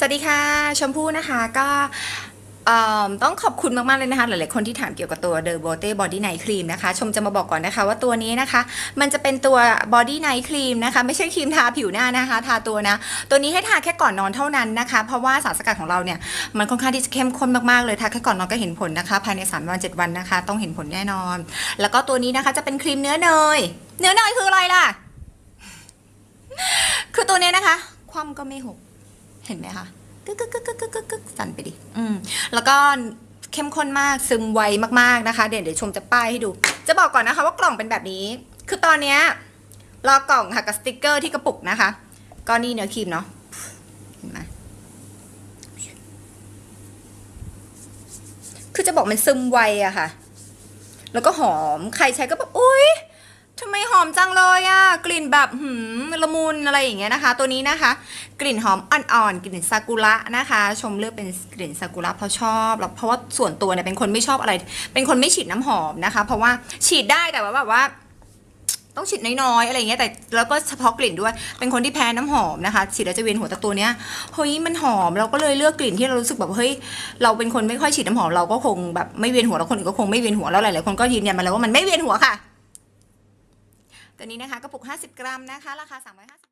สวัสดีค่ะ ชมพู่นะคะก็ต้องขอบคุณมาก ๆ เลยนะคะ หลาย ๆ คนที่ถามเกี่ยวกับตัว The Botte Body Night Cream นะคะ ชมจะมาบอกก่อนนะคะว่าตัวนี้นะคะ มันจะเป็นตัว Body Night Cream นะคะ ไม่ใช่ครีมทาผิวหน้านะคะ ทาตัวนะ ตัวนี้ให้ทาแค่ก่อนนอนเท่านั้นนะคะ เพราะว่าสารสกัดของเราเนี่ย มันค่อนข้างที่จะเข้มข้นมาก ๆ เลย ทาแค่ก่อนนอนก็เห็นผลนะคะ ภายใน 3 วัน 7 วันนะคะ ต้องเห็นผลแน่นอน แล้วก็ตัวนี้นะคะจะเป็นครีมเนื้อเนย เนื้อเนยคืออะไรล่ะ คือตัวเนี้ยนะคะ ความก็ไม่หก เห็นไหมคะกึกกึกกึกกึกกึกกึกกึกสั่นไปดิ อืม แล้วก็เข้มข้นมากซึมไวมากๆนะคะ เดี๋ยวเดี๋ยวชมจะป้ายให้ดู จะบอกก่อนนะคะว่ากล่องเป็นแบบนี้ คือตอนเนี้ยรอกล่องค่ะกับสติกเกอร์ที่กระปุกนะคะ ก็นี่เนื้อครีมเนาะเห็นไหมคือจะบอกมันซึมไวอะค่ะ แล้วก็หอม ใครใช้ก็แบบอุ้ย ทำไมหอมจังเลยอะกลิ่นแบบหืมละมุนอะไรอย่างเงี้ยนะคะ ตัวนี้นะคะ กลิ่นหอมอ่อนๆ กลิ่นซากุระนะคะ ชมเลือกเป็นกลิ่นซากุระเพราะชอบแล้วเพราะว่าส่วนตัวเนี่ยเป็นคนไม่ชอบอะไร เป็นคนไม่ฉีดน้ำหอมนะคะ เพราะว่าฉีดได้แต่ว่าแบบว่า ต้องฉีดน้อยๆอะไรอย่างเงี้ยแต่แล้วก็เฉพาะกลิ่นด้วย เป็นคนที่แพ้น้ำหอมนะคะฉีดแล้วจะเวียนหัวแต่ตัวเนี้ยเฮ้ยมันหอมเราก็เลยเลือกกลิ่นที่เรารู้สึกแบบเฮ้ยเราเป็นคนไม่ค่อยฉีดน้ำหอมเราก็คงแบบไม่เวียนหัวแล้วคนอื่นก็คงไม่เวียนหัวแล้วหลายๆคนก็ยืนยันมาแล้วว่ามันไม่เวียนหัวค่ะ ตัวนี้นะคะกระปุก 50 กรัมนะคะ ราคา 350